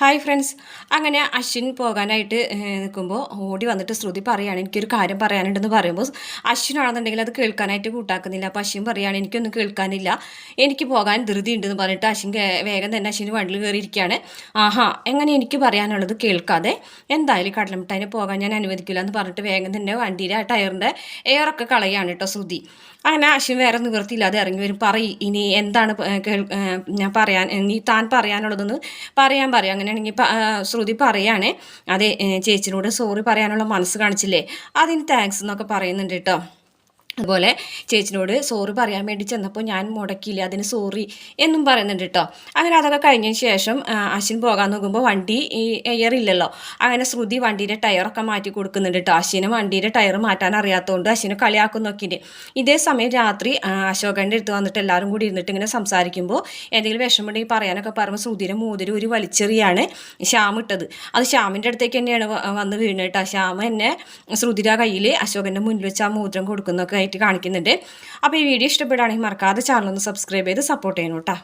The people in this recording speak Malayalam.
ഹായ് ഫ്രണ്ട്സ് അങ്ങനെ അശ്വിൻ പോകാനായിട്ട് നിൽക്കുമ്പോൾ ഓടി വന്നിട്ട് ശ്രുതി പറയുകയാണ് എനിക്കൊരു കാര്യം പറയാനുണ്ടെന്ന് പറയുമ്പോൾ അശ്വിനാണെന്നുണ്ടെങ്കിൽ അത് കേൾക്കാനായിട്ട് കൂട്ടാക്കുന്നില്ല. അപ്പോൾ അശ്വിൻ പറയുകയാണ് എനിക്കൊന്നും കേൾക്കാനില്ല. എനിക്ക് പോകാൻ ധൃതി ഉണ്ടെന്ന് പറഞ്ഞിട്ട് അശ്വിൻ വേഗം തന്നെ അശ്വിന് വണ്ടിൽ കയറിയിരിക്കുകയാണ് ആഹാ എങ്ങനെ എനിക്ക് പറയാനുള്ളത് കേൾക്കാതെ. എന്തായാലും കടലമിട്ടായിന് പോകാൻ ഞാൻ അനുവദിക്കില്ല എന്ന് പറഞ്ഞിട്ട് വേഗം തന്നെ വണ്ടിയിലെ ആ ടയറിന്റെ എയറൊക്കെ കളയാണ് കേട്ടോ ശ്രുതി. അങ്ങനെ അശ്വിൻ വേറെ നിവൃത്തിയില്ലാതെ ഇറങ്ങി വരും. പറയും ഇനി എന്താണ് ഞാൻ പറയാൻ നീ താൻ പറയാനുള്ളതെന്ന് പറയാൻ പറയും. അങ്ങനെയാണെങ്കിൽ ശ്രുതി പറയാണ്. അതെ ചേച്ചിനോട് സോറി പറയാനുള്ള മനസ്സ് കാണിച്ചില്ലേ? അതിന് താങ്ക്സ് എന്നൊക്കെ പറയുന്നുണ്ട് കേട്ടോ. അതുപോലെ ചേച്ചിനോട് സോറി പറയാൻ വേണ്ടി ചെന്നപ്പോൾ ഞാൻ മുടക്കിയില്ല അതിന് സോറി എന്നും പറയുന്നുണ്ട് കേട്ടോ അങ്ങനെ അതൊക്കെ കഴിഞ്ഞതിന് ശേഷം അശ്വിൻ പോകാൻ നോക്കുമ്പോൾ വണ്ടി ഈ എയർ ഇല്ലല്ലോ. അങ്ങനെ ശ്രുതി വണ്ടിയുടെ ടയറൊക്കെ മാറ്റി കൊടുക്കുന്നുണ്ട് കേട്ടോ അശ്വിന് വണ്ടിയുടെ ടയർ മാറ്റാൻ അറിയാത്തതുകൊണ്ട് അശ്വിനെ കളിയാക്കും നോക്കിയിട്ട്. ഇതേ സമയം രാത്രി അശോകന്റെ അടുത്ത് വന്നിട്ട് എല്ലാവരും കൂടി ഇരുന്നിട്ട് ഇങ്ങനെ സംസാരിക്കുമ്പോൾ എന്തെങ്കിലും വിഷമമുണ്ടെങ്കിൽ പറയാനൊക്കെ പറയുമ്പോൾ ശ്രുതിയുടെ മൂതിരി ഒരു വലിച്ചെറിയാണ് ശ്യാം ഇട്ടത്. അത് ശ്യാമിന്റെ അടുത്തേക്ക് തന്നെയാണ് വന്ന് വീണ് കേട്ടോ ശ്യാം എന്നെ ശ്രുതിയുടെ കയ്യിൽ അശോകന്റെ മുന്നിൽ വെച്ച് ആ മൂത്രം കൊടുക്കുന്നൊക്കെ ആയിട്ട് കാണിക്കുന്നുണ്ട്. അപ്പോൾ ഈ വീഡിയോ ഇഷ്ടപ്പെടുകയാണെങ്കിൽ മറക്കാതെ ചാനൽ ഒന്ന് സബ്സ്ക്രൈബ് ചെയ്ത് സപ്പോർട്ട് ചെയ്യണം കേട്ടോ.